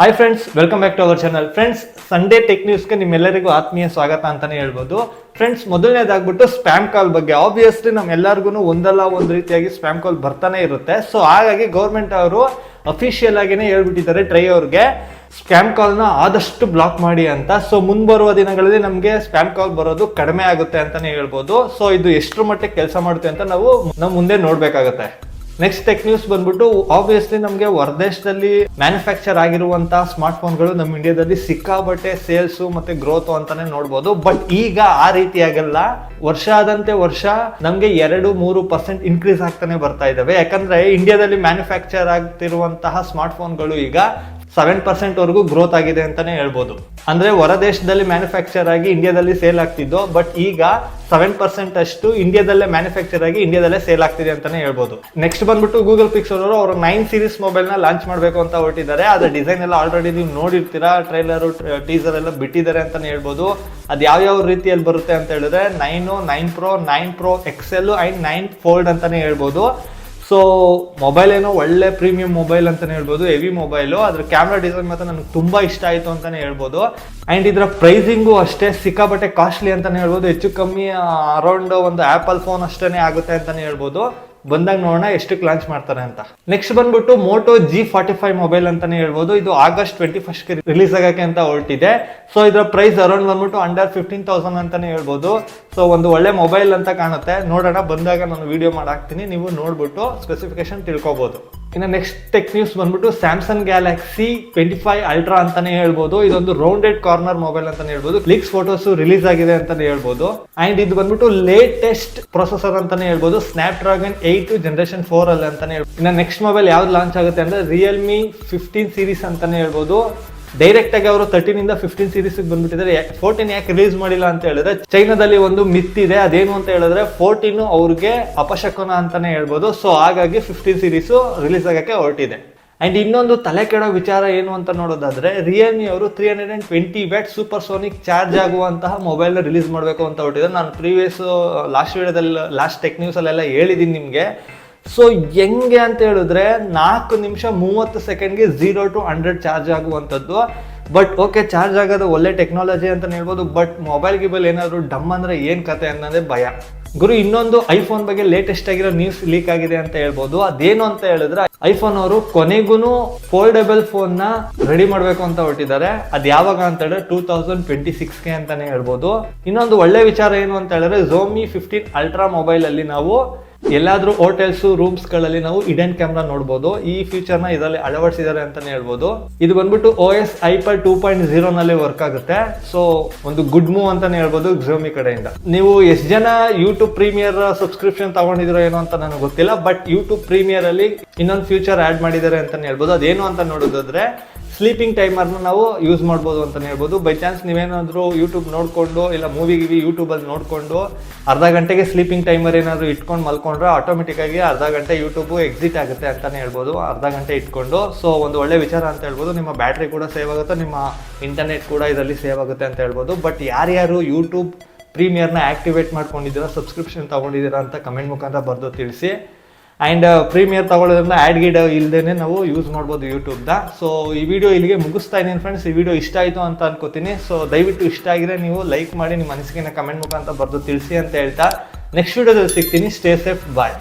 Hi friends welcome back to our channel friends Sunday tech ನ್ಯೂಸ್ಗೆ ನಿಮ್ಮೆಲ್ಲರಿಗೂ ಆತ್ಮೀಯ ಸ್ವಾಗತ ಅಂತಲೇ ಹೇಳ್ಬೋದು. ಫ್ರೆಂಡ್ಸ್ ಮೊದಲನೇದಾಗ್ಬಿಟ್ಟು ಸ್ಪ್ಯಾಮ್ ಕಾಲ್ ಬಗ್ಗೆ. ಆಬ್ವಿಯಸ್ಲಿ ನಮ್ಮೆಲ್ಲರಿಗೂ ಒಂದಲ್ಲ ಒಂದು ರೀತಿಯಾಗಿ ಸ್ಪ್ಯಾಮ್ ಕಾಲ್ ಬರ್ತಾನೆ ಇರುತ್ತೆ. ಸೊ ಹಾಗಾಗಿ ಗೌರ್ಮೆಂಟ್ ಅವರು ಅಫಿಷಿಯಲ್ ಆಗಿನೇ ಹೇಳ್ಬಿಟ್ಟಿದ್ದಾರೆ ಟ್ರೈ ಅವ್ರಿಗೆ. ಸ್ಪ್ಯಾಮ್ ಕಾಲ್ನ ಆದಷ್ಟು ಬ್ಲಾಕ್ ಮಾಡಿ ಅಂತ. ಸೊ ಮುಂಬರುವ ದಿನಗಳಲ್ಲಿ ನಮಗೆ ಸ್ಪ್ಯಾಮ್ ಕಾಲ್ ಬರೋದು ಕಡಿಮೆ ಆಗುತ್ತೆ ಅಂತಲೇ ಹೇಳ್ಬೋದು. ಸೊ ಇದು ಎಷ್ಟರ ಮಟ್ಟಿಗೆ ಕೆಲಸ ಮಾಡುತ್ತೆ ಅಂತ ನಾವು ನಮ್ಮ ಮುಂದೆ ನೋಡ್ಬೇಕಾಗತ್ತೆ. ನೆಕ್ಸ್ಟ್ ಟೆಕ್ ನ್ಯೂಸ್ ಬಂದ್ಬಿಟ್ಟು ಆಬ್ವಿಯಸ್ಲಿ ನಮಗೆ ಹೊರದೇಶದಲ್ಲಿ ಮ್ಯಾನುಫ್ಯಾಕ್ಚರ್ ಆಗಿರುವಂತಹ ಸ್ಮಾರ್ಟ್ ಫೋನ್ಗಳು ನಮ್ಮ ಇಂಡಿಯಾದಲ್ಲಿ ಸಿಕ್ಕಾಬಟ್ಟೆ ಸೇಲ್ಸ್ ಮತ್ತೆ ಗ್ರೋತ್ ಅಂತಾನೆ ನೋಡ್ಬೋದು. ಬಟ್ ಈಗ ಆ ರೀತಿಯಾಗಲ್ಲ. ವರ್ಷ ಆದಂತೆ ವರ್ಷ ನಮಗೆ ಎರಡು, ಮೂರು ಪರ್ಸೆಂಟ್ ಇನ್ಕ್ರೀಸ್ ಆಗ್ತಾನೆ ಬರ್ತಾ ಇದಾವೆ. ಯಾಕಂದ್ರೆ ಇಂಡಿಯಾದಲ್ಲಿ ಮ್ಯಾನುಫ್ಯಾಕ್ಚರ್ ಆಗ್ತಿರುವಂತಹ ಸ್ಮಾರ್ಟ್ ಫೋನ್ಗಳು ಈಗ ಸೆವೆನ್ ಪರ್ಸೆಂಟ್ ವರೆಗೂ ಗ್ರೋತ್ ಆಗಿದೆ ಅಂತಾನೆ ಹೇಳ್ಬೋದು. ಅಂದ್ರೆ ಹೊರ ದೇಶದಲ್ಲಿ ಮ್ಯಾನುಫ್ಯಾಕ್ಚರ್ ಆಗಿ ಇಂಡಿಯಾದಲ್ಲಿ ಸೇಲ್ ಆಗ್ತಿದ್ದು ಬಟ್ ಈಗ ಸೆವೆನ್ ಪರ್ಸೆಂಟ್ ಅಷ್ಟು ಇಂಡಿಯಾದಲ್ಲೇ ಮ್ಯಾನುಫ್ಯಾಕ್ಚರ್ ಆಗಿ ಇಂಡಿಯಾದಲ್ಲೇ ಸೇಲ್ ಆಗ್ತಿದೆ ಅಂತಾನೆ ಹೇಳ್ಬೋದು. ನೆಕ್ಸ್ಟ್ ಬಂದ್ಬಿಟ್ಟು ಗೂಗಲ್ ಪಿಕ್ಸಲ್ ಅವರು ಅವರು ನೈನ್ ಸೀರೀಸ್ ಮೊಬೈಲ್ನ ಲಾಂಚ್ ಮಾಡಬೇಕು ಅಂತ ಹೊರಟಿದ್ದಾರೆ. ಅದರ ಡಿಸೈನ್ ಎಲ್ಲ ಆಲ್ರೆಡಿ ನೀವು ನೋಡಿರ್ತೀರಾ ಟ್ರೈಲರ್ ಟೀಸರ್ ಎಲ್ಲ ಬಿಟ್ಟಿದ್ದಾರೆ ಅಂತಾನೆ ಹೇಳ್ಬೋದು. ಅದು ಯಾವ ರೀತಿಯಲ್ಲಿ ಬರುತ್ತೆ ಅಂತ ಹೇಳಿದ್ರೆ nine nine pro nine pro XL and nine fold ಅಂತಾನೆ ಹೇಳ್ಬೋದು. ಸೊ ಮೊಬೈಲ್ ಏನೋ ಒಳ್ಳೆ ಪ್ರೀಮಿಯಂ ಮೊಬೈಲ್ ಅಂತಲೇ ಹೇಳ್ಬೋದು ಹೆವಿ ಮೊಬೈಲು ಅದ್ರ ಕ್ಯಾಮ್ರಾ ಡಿಸೈನ್ ಮಾತ್ರ ನನಗೆ ತುಂಬ ಇಷ್ಟ ಆಯಿತು ಅಂತಲೇ ಹೇಳ್ಬೋದು. ಆ್ಯಂಡ್ ಇದರ ಪ್ರೈಸಿಂಗು ಅಷ್ಟೇ ಸಿಕ್ಕಾಪಟ್ಟೆ ಕಾಸ್ಟ್ಲಿ ಅಂತಲೇ ಹೇಳ್ಬೋದು. ಹೆಚ್ಚು ಕಮ್ಮಿ ಅರೌಂಡ್ ಒಂದು ಆ್ಯಪಲ್ ಫೋನ್ ಅಷ್ಟೇ ಆಗುತ್ತೆ ಅಂತಲೇ ಹೇಳ್ಬೋದು. ಬಂದಾಗ ನೋಡೋಣ ಎಷ್ಟಕ್ಕೆ ಲಾಂಚ್ ಮಾಡ್ತಾರೆ ಅಂತ. ನೆಕ್ಸ್ಟ್ ಬಂದ್ಬಿಟ್ಟು Moto G forty five mobile ಅಂತಾನೆ ಹೇಳ್ಬೋದು. ಇದು ಆಗಸ್ಟ್ ಟ್ವೆಂಟಿ ಫಸ್ಟ್ ರಿಲೀಸ್ ಆಗಕ್ಕೆ ಅಂತ ಹೊರಟಿದೆ ಸೊ ಇದರ ಪ್ರೈಸ್ ಅರೌಂಡ್ ಬಂದ್ಬಿಟ್ಟು ಅಂಡರ್ ಫಿಫ್ಟೀನ್ ತೌಸಂಡ್ ಅಂತಾನೆ ಹೇಳ್ಬೋದು. ಸೊ ಒಂದು ಒಳ್ಳೆ ಮೊಬೈಲ್ ಅಂತ ಕಾಣುತ್ತೆ. ನೋಡೋಣ, ಬಂದಾಗ ನಾನು ವಿಡಿಯೋ ಮಾಡಾಕ್ತೀನಿ. ನೀವು ನೋಡ್ಬಿಟ್ಟು ಸ್ಪೆಸಿಫಿಕೇಶನ್ ತಿಳ್ಕೊಬೋದು. ಇನ್ನು ನೆಕ್ಸ್ಟ್ ಟೆಕ್ ನ್ಯೂಸ್ ಬಂದ್ಬಿಟ್ಟು Samsung Galaxy twenty five Ultra ಅಂತಾನೆ ಹೇಳ್ಬೋದು. ಇದೊಂದು ರೌಂಡೆಡ್ ಕಾರ್ನರ್ ಮೊಬೈಲ್ ಅಂತಾನೆ ಹೇಳ್ಬೋದು. ಕ್ಲಿಕ್ಸ್ ಫೋಟೋಸ್ ರಿಲೀಸ್ ಆಗಿದೆ ಅಂತಾನೆ ಹೇಳ್ಬೋದು. ಅಂಡ್ ಇದು ಬಂದ್ಬಿಟ್ಟು ಲೇಟೆಸ್ಟ್ ಪ್ರೊಸೆಸರ್ ಅಂತಾನೆ ಹೇಳ್ಬೋದು. Snapdragon eight generation four ಅಲ್ಲಿ ಅಂತಾನೆ ಹೇಳ್ಬೋದು. ಇನ್ನು ನೆಕ್ಸ್ಟ್ ಮೊಬೈಲ್ ಯಾವ್ದು ಲಾಂಚ್ ಆಗುತ್ತೆ ಅಂದ್ರೆ ರಿಯಲ್ಮಿ ಫಿಫ್ಟೀನ್ ಸೀರೀಸ್ ಅಂತಾನೆ ಹೇಳ್ಬೋದು. ಡೈರೆಕ್ಟ್ ಆಗಿ ಅವರು ತರ್ಟೀನ್ ಇಂದ ಫಿಫ್ಟೀನ್ ಸೀರೀಸ್ ಬಂದ್ಬಿಟ್ಟಿದ್ದಾರೆ. ಫೋರ್ಟೀನ್ ಯಾಕೆ ರಿಲೀಸ್ ಮಾಡಿಲ್ಲ ಅಂತ ಹೇಳಿದ್ರೆ ಚೈನಾದಲ್ಲಿ ಒಂದು ಮಿತ್ ಇದೆ. ಅದೇನು ಅಂತ ಹೇಳಿದ್ರೆ ಫೋರ್ಟೀನ್ ಅವ್ರಿಗೆ ಅಪಶಕನ ಅಂತಾನೆ ಹೇಳ್ಬೋದು. ಸೊ ಹಾಗಾಗಿ ಫಿಫ್ಟೀನ್ ಸೀರೀಸ್ ರಿಲೀಸ್ ಆಗಕ್ಕೆ ಹೊರಟಿದೆ. ಅಂಡ್ ಇನ್ನೊಂದು ತಲೆ ಕೆಡೋ ವಿಚಾರ ಏನು ಅಂತ ನೋಡೋದಾದ್ರೆ ರಿಯಲ್ಮಿ ಅವರು three hundred and twenty watt super sonic charge ಆಗುವಂತಹ ಮೊಬೈಲ್ ರಿಲೀಸ್ ಮಾಡಬೇಕು ಅಂತ ಹೊರಟಿದೆ ನಾನು ಪ್ರೀವಿಯಸ್ ಲಾಸ್ಟ್ ವೀಡಿಯೋದಲ್ಲಿ ಲಾಸ್ಟ್ ಟೆಕ್ ನ್ಯೂಸ್ ಅಲ್ಲೆಲ್ಲ ಹೇಳಿದ್ದೀನಿ ನಿಮಗೆ. ಸೊ ಹೆಂಗೆ ಅಂತ ಹೇಳಿದ್ರೆ ನಾಲ್ಕು ನಿಮಿಷ ಮೂವತ್ತು ಸೆಕೆಂಡ್ಗೆ ಝೀರೋ ಟು ಹಂಡ್ರೆಡ್ ಚಾರ್ಜ್ ಆಗುವಂಥದ್ದು. ಬಟ್ ಓಕೆ ಚಾರ್ಜ್ ಆಗೋದು ಒಳ್ಳೆ ಟೆಕ್ನಾಲಜಿ ಅಂತ ಹೇಳ್ಬೋದು. ಬಟ್ ಮೊಬೈಲ್ ಗಿಬಲ್ ಏನಾದರೂ ಡಮ್ ಅಂದರೆ ಏನು ಕತೆ ಅನ್ನೋದೇ ಭಯ. ಗುರು, ಇನ್ನೊಂದು ಐಫೋನ್ ಬಗ್ಗೆ ಲೇಟೆಸ್ಟ್ ಆಗಿರೋ ನ್ಯೂಸ್ ಲೀಕ್ ಆಗಿದೆ ಅಂತ ಹೇಳ್ಬೋದು. ಅದೇನು ಅಂತ ಹೇಳಿದ್ರೆ ಐಫೋನ್ ಅವರು ಕೊನೆಗೂ ಫೋಲ್ಡಬಲ್ ಫೋನ್ನ ರೆಡಿ ಮಾಡಬೇಕು ಅಂತ ಹೊರಟಿದ್ದಾರೆ. ಅದು ಯಾವಾಗ ಅಂತ ಹೇಳಿದ್ರೆ ಟೂ ತೌಸಂಡ್ ಟ್ವೆಂಟಿ ಸಿಕ್ಸ್ಗೆ ಅಂತಾನೆ ಹೇಳ್ಬೋದು. ಇನ್ನೊಂದು ಒಳ್ಳೆ ವಿಚಾರ ಏನು ಅಂತ ಹೇಳಿದ್ರೆ ಝೋಮಿ ಫಿಫ್ಟೀನ್ ಅಲ್ಟ್ರಾ ಮೊಬೈಲ್ ಅಲ್ಲಿ ನಾವು ಎಲ್ಲಾದ್ರೂ ಹೋಟೆಲ್ಸ್ ರೂಮ್ಸ್ಗಳಲ್ಲಿ ನಾವು ಇಡನ್ ಕ್ಯಾಮ್ರಾ ನೋಡಬಹುದು ಈ ಫೀಚರ್ನ ಇದರಲ್ಲಿ ಅಳವಡಿಸಿದ್ದಾರೆ ಅಂತಾನೆ ಹೇಳ್ಬೋದು. ಇದು ಬಂದ್ಬಿಟ್ಟು O S hyper two point zero ನಲ್ಲಿ ವರ್ಕ್ ಆಗುತ್ತೆ. ಸೊ ಒಂದು ಗುಡ್ ಮೂವ್ ಅಂತಾನೆ ಹೇಳ್ಬೋದು ಜೋಮಿ ಕಡೆಯಿಂದ. ನೀವು ಎಷ್ಟು ಜನ ಯೂಟ್ಯೂಬ್ ಪ್ರೀಮಿಯರ್ ಸಬ್ಸ್ಕ್ರಿಪ್ಷನ್ ತಗೊಂಡಿದಿರೋ ಏನೋ ಅಂತ ನನಗೆ ಗೊತ್ತಿಲ್ಲ ಬಟ್ ಯೂಟ್ಯೂಬ್ ಪ್ರೀಮಿಯರ್ ಅಲ್ಲಿ ಇನ್ನೊಂದು ಫ್ಯೂಚರ್ ಆಡ್ ಮಾಡಿದ್ದಾರೆ ಅಂತಾನೆ ಹೇಳ್ಬೋದು. ಅದೇನು ಅಂತ ನೋಡೋದಾದ್ರೆ ಸ್ಲೀಪಿಂಗ್ ಟೈಮರ್ನ ನಾವು ಯೂಸ್ ಮಾಡ್ಬೋದು ಅಂತಲೇ ಹೇಳ್ಬೋದು. ಬೈ ಚಾನ್ಸ್ ನೀವೇನಾದರೂ ಯೂಟ್ಯೂಬ್ ನೋಡಿಕೊಂಡು, ಇಲ್ಲ ಮೂವಿ ಗಿವಿ ಯೂಟ್ಯೂಬಲ್ಲಿ ನೋಡಿಕೊಂಡು ಅರ್ಧ ಗಂಟೆಗೆ ಸ್ಲೀಪಿಂಗ್ ಟೈಮರ್ ಏನಾದರೂ ಇಟ್ಕೊಂಡು ಮಲ್ಕೊಂಡ್ರೆ ಆಟೋಮೆಟಿಕ್ಕಾಗಿ ಅರ್ಧ ಗಂಟೆ ಯೂಟ್ಯೂಬು ಎಕ್ಸಿಟ್ ಆಗುತ್ತೆ ಅಂತಲೇ ಹೇಳ್ಬೋದು. ಅರ್ಧ ಗಂಟೆ ಇಟ್ಕೊಂಡು. ಸೊ ಒಂದು ಒಳ್ಳೆ ವಿಚಾರ ಅಂತ ಹೇಳ್ಬೋದು. ನಿಮ್ಮ ಬ್ಯಾಟ್ರಿ ಕೂಡ ಸೇವ್ ಆಗುತ್ತೆ, ನಿಮ್ಮ ಇಂಟರ್ನೆಟ್ ಕೂಡ ಇದರಲ್ಲಿ ಸೇವ್ ಆಗುತ್ತೆ ಅಂತ ಹೇಳ್ಬೋದು. ಬಟ್ ಯಾರ್ಯಾರು ಯೂಟ್ಯೂಬ್ ಪ್ರೀಮಿಯರ್ನ ಆ್ಯಕ್ಟಿವೇಟ್ ಮಾಡ್ಕೊಂಡಿದ್ದೀರಾ ಸಬ್ಸ್ಕ್ರಿಪ್ಷನ್ ತೊಗೊಂಡಿದ್ದೀರಾ ಅಂತ ಕಮೆಂಟ್ ಮುಖಾಂತರ ಬರೆದು ತಿಳಿಸಿ. ಆ್ಯಂಡ್ ಪ್ರೀಮಿಯರ್ ತಗೊಳ್ಳೋದ್ರಿಂದ ಆ್ಯಡ್ ಗಿಡ್ ಇಲ್ಲದೇ ನಾವು ಯೂಸ್ ಮಾಡ್ಬೋದು ಯೂಟ್ಯೂಬ್ದ ಸೊ ಈ ವಿಡಿಯೋ ಇಲ್ಲಿಗೆ ಮುಗಿಸ್ತಾ ಇದ್ದೀನಿ ಫ್ರೆಂಡ್ಸ್ ಈ ವಿಡಿಯೋ ಇಷ್ಟ ಆಯಿತು ಅಂತ ಅನ್ಕೋತೀನಿ. ಸೊ ದಯವಿಟ್ಟು ಇಷ್ಟ ಆಗಿದ್ರೆ ನೀವು ಲೈಕ್ ಮಾಡಿ, ನಿಮ್ಮ ಅನಿಸಿಕೆನ ಕಮೆಂಟ್ ಮುಖಾಂತರ ಬರೆದು ತಿಳಿಸಿ ಅಂತ ಹೇಳ್ತಾ. ನೆಕ್ಸ್ಟ್ ವಿಡಿಯೋದಲ್ಲಿ ಸಿಗ್ತೀನಿ. ಸ್ಟೇ ಸೇಫ್ ಬಾಯ್